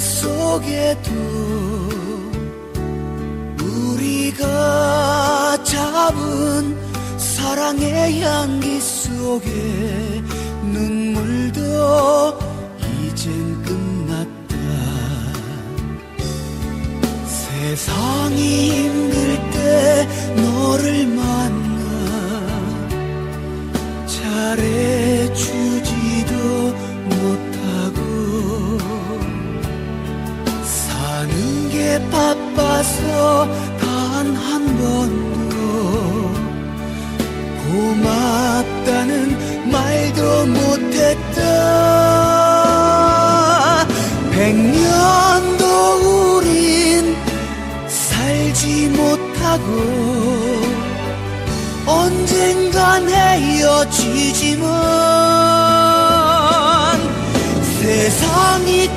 속에도 우리가 잡은 사랑의 향기 속에 눈물도 이젠 끝났다. 세상이 힘들 때 너를 바빠서 단 한 번도 고맙다는 말도 못했다. 백년도 우린 살지 못하고 언젠간 헤어지지만 세상이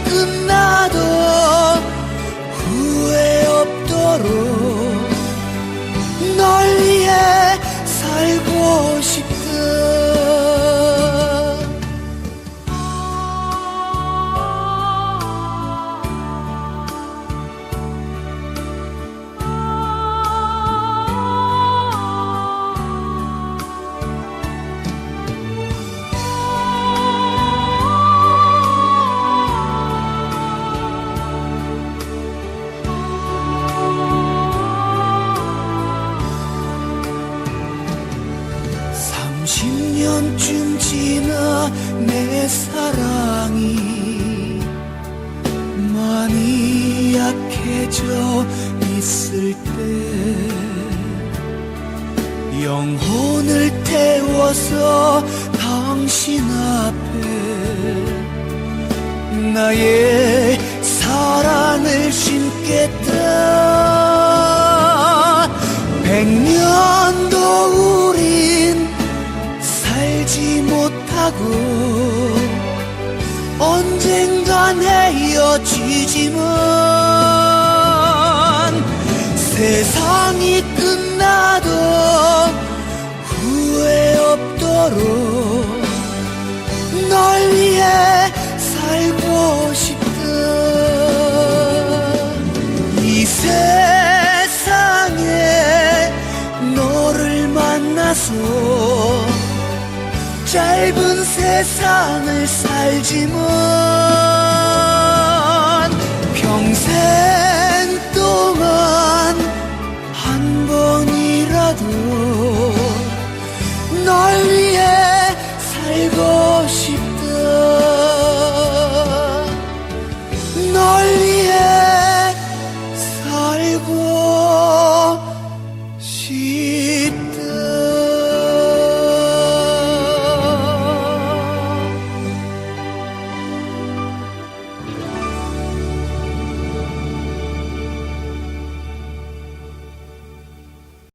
1년쯤 지나 내 사랑이 많이 약해져 있을 때 영혼을 태워서 당신 앞에 나의 사랑을 심겠다. 백년 하고 언젠간 헤어지지만 세상이 끝나도 후회 없도록 널 위해 살고 싶다 이 세상에 너를 만나서 짧은 세상을 살지만 평생 동안 한 번이라도 널 위해 살고 싶다. 널 위해 살고